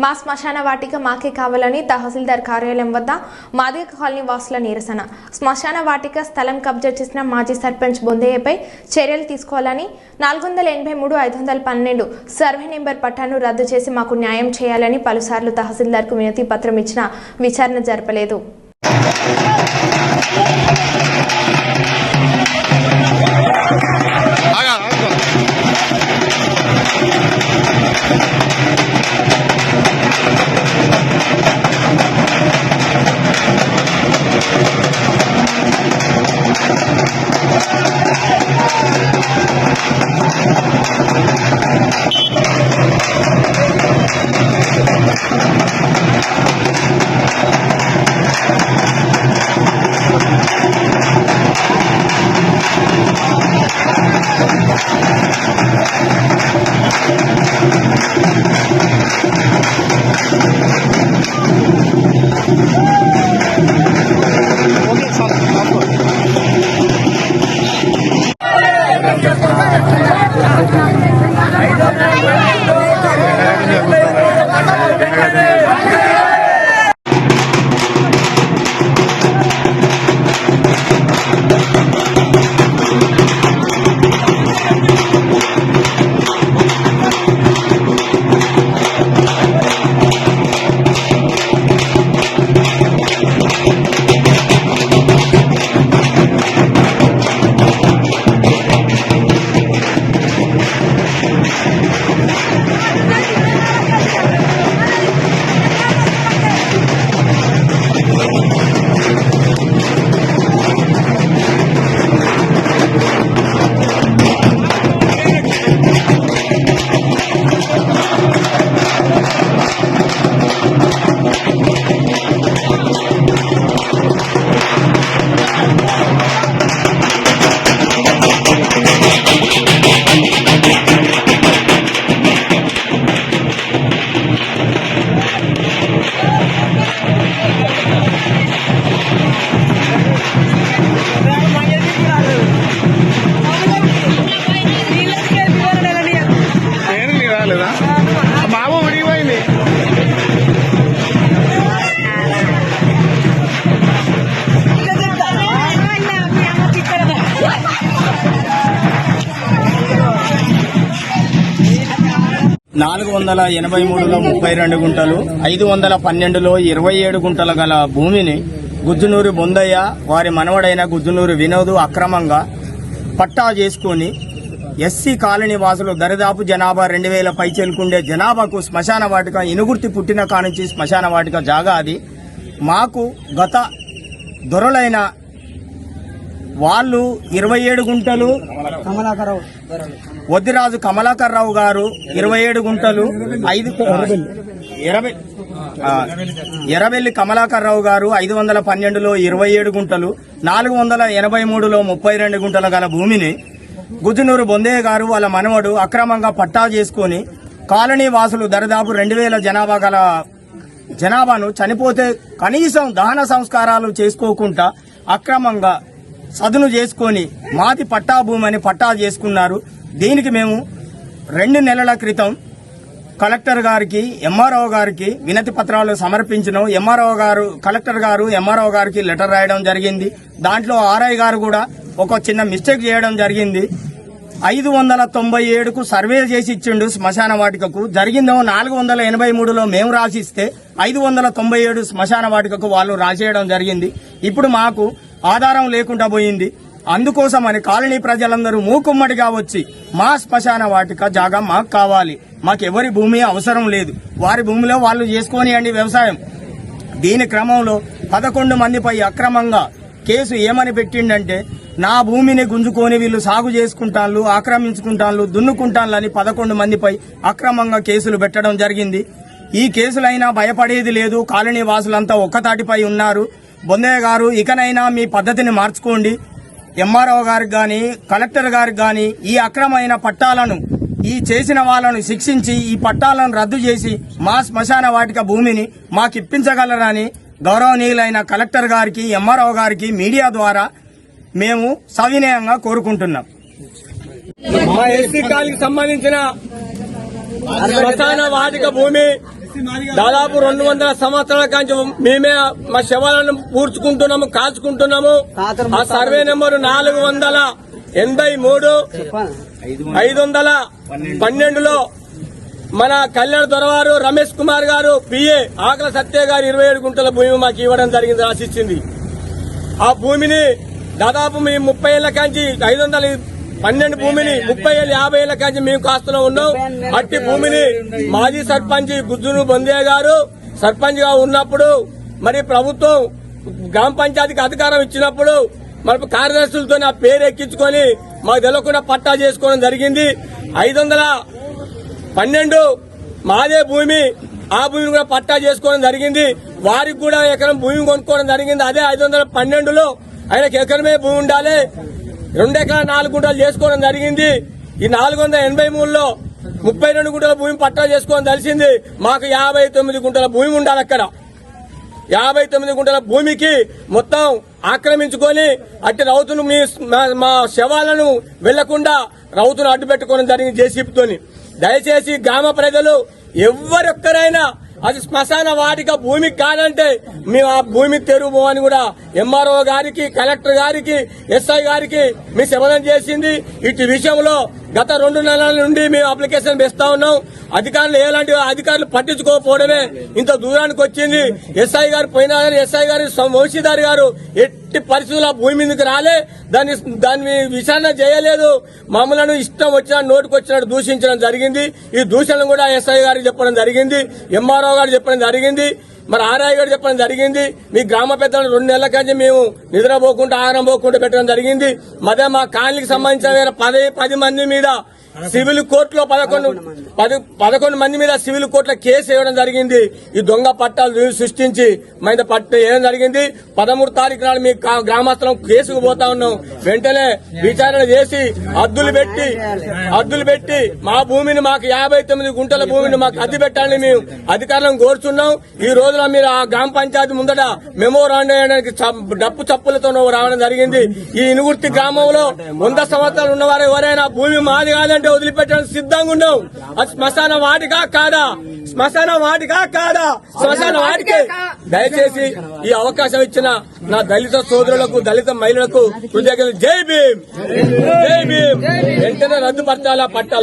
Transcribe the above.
మా శ్మశాన వాటిక మాకే కావాలని తహసీల్దార్ కార్యాలయం వద్ద మాదిక కాలనీ వాసుల నిరసన. శ్మశాన వాటిక స్థలం కబ్జా చేసిన మాజీ సర్పంచ్ బొందయ్యపై చర్యలు తీసుకోవాలని నాలుగు వందల ఎనభై మూడు ఐదు వందల పన్నెండు సర్వే నెంబర్ పట్టాను రద్దు చేసి మాకు న్యాయం చేయాలని పలుసార్లు తహసీల్దార్కు వినతి పత్రం ఇచ్చినా విచారణ జరపలేదు. నాలుగు వందల ఎనభై మూడులో ముప్పై రెండు గుంటలు ఐదు వందల పన్నెండులో ఇరవై ఏడు గుంటల గల భూమిని గుజ్జునూరు బొందయ్య వారి మనవడైన గుజ్జునూరు వినోద్ అక్రమంగా పట్టా చేసుకుని ఎస్సీ కాలనీ వాసులు దరిదాపు జనాభా రెండు వేల పై చేలుకుండే జనాభాకు శ్మశాన వాటిక ఇనుగుర్తి పుట్టిన కానుంచి శ్మశాన వాటిక జాగా అది. మాకు గత దొరలైన వాళ్ళు ఇరవై ఏడు గుంటలు. వద్దిరాజు కమలాకర్ రావు గారు ఇరవై ఏడు గుంటలు ఐదు ఇరవై ఎర్రవెల్లి కమలాకర్ రావు గారు ఐదు వందల పన్నెండులో ఇరవై ఏడు గుంటలు నాలుగు వందల ఎనభై మూడులో ముప్పై రెండు గుంటల గల భూమిని గుజ్జునూరు బొందయ్య గారు వాళ్ళ మనవడు అక్రమంగా పట్టా చేసుకొని కాలనీ వాసులు దరిదాపు రెండు వేల జనాభా గల జనాభాను చనిపోతే కనీసం దహన సంస్కారాలు చేసుకోకుండా అక్రమంగా సదును చేసుకొని మాది పట్టా భూమి అని పట్టా చేసుకున్నారు. దీనికి మేము రెండు నెలల క్రితం కలెక్టర్ గారికి ఎంఆర్ఓ గారికి వినతి పత్రాలు సమర్పించడం ఎంఆర్ఓ గారు కలెక్టర్ గారు ఎంఆర్ఓ గారికి లెటర్ రాయడం జరిగింది. దాంట్లో ఆర్ఐ గారు కూడా ఒక చిన్న మిస్టేక్ చేయడం జరిగింది. ఐదు వందల తొంభై ఏడుకు సర్వే చేసి ఇచ్చిండు శ్మశాన వాటికకు. జరిగిందో నాలుగు వందల ఎనభై మూడులో మేము రాసిస్తే ఐదు వందల తొంభై ఏడు శ్మశాన వాటికకు వాళ్ళు రాసేయడం జరిగింది. ఇప్పుడు మాకు ఆధారం లేకుండా పోయింది. అందుకోసమని కాలనీ ప్రజలందరూ మూకుమ్మడిగా వచ్చి మా శ్మశాన వాటిక జాగా మాకు కావాలి. మాకు ఎవరి భూమి అవసరం లేదు. వారి భూమిలో వాళ్ళు చేసుకోనియండి వ్యవసాయం. దీని క్రమంలో పదకొండు మందిపై అక్రమంగా కేసు ఏమని పెట్టిండంటే నా భూమిని గుంజుకొని వీళ్ళు సాగు చేసుకుంటాన్లు ఆక్రమించుకుంటాన్లు దున్నుకుంటాన్లు పదకొండు మందిపై అక్రమంగా కేసులు పెట్టడం జరిగింది. ఈ కేసులైనా భయపడేది లేదు. కాలనీ వాసులంతా ఒక్కతాటిపై ఉన్నారు. బొందయ్య గారు ఇకనైనా మీ పద్ధతిని మార్చుకోండి. ఎంఆర్ఓ గారికి కానీ కలెక్టర్ గారికి కానీ ఈ అక్రమైన పట్టాలను ఈ చేసిన వాళ్ళను శిక్షించి ఈ పట్టాలను రద్దు చేసి మా శ్మశాన వాటిక భూమిని మాకు ఇప్పించగలరని గౌరవనీయులైన కలెక్టర్ గారికి ఎంఆర్ఓ గారికి మీడియా ద్వారా మేము సవినయంగా కోరుకుంటున్నాం. మా ఎస్సీ కాలకి సంబంధించిన శ్మశాన వాటిక భూమి దాదాపు రెండు వందల సంవత్సరాల కాంచి మేమే మా శవాలను పూడ్చుకుంటున్నాము కాల్చుకుంటున్నాము. ఆ సర్వే నెంబరు నాలుగు వందల ఎనభై మూడు ఐదు వందల పన్నెండులో మన కళ్యాణ దొరవారు రమేష్ కుమార్ గారు పిఏ ఆకల సత్య గారు ఇరవై ఏడు గుంటల భూమి మాకు ఇవ్వడం జరిగింది రాసిచ్చింది ఆ భూమిని దాదాపు మేము ముప్పై ఏళ్ళ కాంచి ఐదు వందల పన్నెండు భూమిని ముప్పై ఏళ్ళు యాభై ఏళ్ళ కాంచి మేము కాస్తలో ఉన్నాం. అట్టి భూమిని మాజీ సర్పంచ్ గుజ్జును బొందే గారు సర్పంచ్గా ఉన్నప్పుడు మరి ప్రభుత్వం గ్రామ పంచాయతీకి అధికారం ఇచ్చినప్పుడు మరి కార్యదర్శులతో ఆ పేరు ఎక్కించుకొని మాకు తెలియకుండా పట్టా చేసుకోవడం జరిగింది. ఐదు వందల పన్నెండు మాదే భూమి ఆ భూమిని కూడా పట్టా చేసుకోవడం జరిగింది. వారికి కూడా ఎకరం భూమి కొనుక్కోవడం జరిగింది. అదే ఐదు వందల పన్నెండులో ఆయనకి ఎకరమే భూమి ఉండాలి. రెండు ఎకరాల నాలుగు గుంటలు చేసుకోవడం జరిగింది. ఈ నాలుగు వందల ఎనభై మూడులో ముప్పై రెండు గుంటల భూమి పట్టా చేసుకోవడం తెలిసింది. మాకు యాభై తొమ్మిది గుంటల భూమి ఉండాలి అక్కడ. యాభై తొమ్మిది గుంటల భూమికి మొత్తం ఆక్రమించుకొని అట్టి రౌతును మీ మా- మా శవాలను వెళ్ళకుండా రౌతును అడ్డు పెట్టుకోవడం జరిగింది జేసీబీతోని. దయచేసి గ్రామ ప్రజలు ఎవరొక్కరైనా అది శ్మశాన వాటిక భూమి కాదంటే మేము ఆ భూమి తెరువు అని కూడా ఎంఆర్ఓ గారికి కలెక్టర్ గారికి ఎస్ఐ గారికి మీ శపథం చేసింది. ఇటు విషయంలో గత రెండు నెలల నుండి మేము అప్లికేషన్ వేస్తా ఉన్నాం. అధికారులు ఎలాంటి అధికారులు పట్టించుకోకపోవడమే ఇంత దూరానికి వచ్చింది. ఎస్ఐ గారు పోయినా గారు ఎస్ఐ గారు వంశీధారి గారు ఎట్టి పరిస్థితుల్లో భూమి మీదకి రాలే. దాన్ని దాన్ని విచారణ చేయలేదు. మమ్మలను ఇష్టం వచ్చిన నోటుకు వచ్చినట్టు దూషించడం జరిగింది. ఈ దూషణను కూడా ఎస్ఐ గారికి చెప్పడం జరిగింది. ఎంఆర్ఓ గారు చెప్పడం జరిగింది. మరి ఆర్ఐ గారు చెప్పడం జరిగింది మీ గ్రామ పెద్దలు రెండు నెలల కంటే మేము నిద్రపోకుండా ఆహారం పోకుండా పెట్టడం జరిగింది. మదే మా కాలనీకి సంబంధించిన పది పది మంది మీద సివిల్ కోర్టులో పదకొండు పది పదకొండు మంది మీద సివిల్ కోర్టులో కేసు వేయడం జరిగింది. ఈ దొంగ పట్టాలు సృష్టించి మీద పట్టు వేయడం జరిగింది. పదమూడు తారీఖు నాడు మీ గ్రామస్తులం కేసుకు పోతా ఉన్నాం. వెంటనే విచారణ చేసి అద్దులు పెట్టి అద్దులు పెట్టి మా భూమిని మాకు యాభై తొమ్మిది గుంటల భూమిని మాకు అద్దె పెట్టాలని మేము అధికారులను కోరుచున్నాం. ఈ రోజున మీరు ఆ గ్రామ పంచాయతీ ముందట మెమో రాయడానికి చ- డప్పు చప్పులతో రావడం జరిగింది. ఈ ఇనుగుర్తి గ్రామంలో వంద సంవత్సరాలు ఉన్నవారు ఎవరైనా భూమి మాది అంటే వదిలిపెట్టడానికి సిద్ధంగా ఉన్నాం అది శ్మశాన వాటికా కాదా? శ్మశాన వాటికా కాదా? శ్మశాన వాటికే. దయచేసి ఈ అవకాశం ఇచ్చిన నా దళిత సోదరులకు దళిత మహిళలకు హృదయ జై భీమ్! జై భీమ్! వెంటనే రద్దుపరచాలా పట్టాలి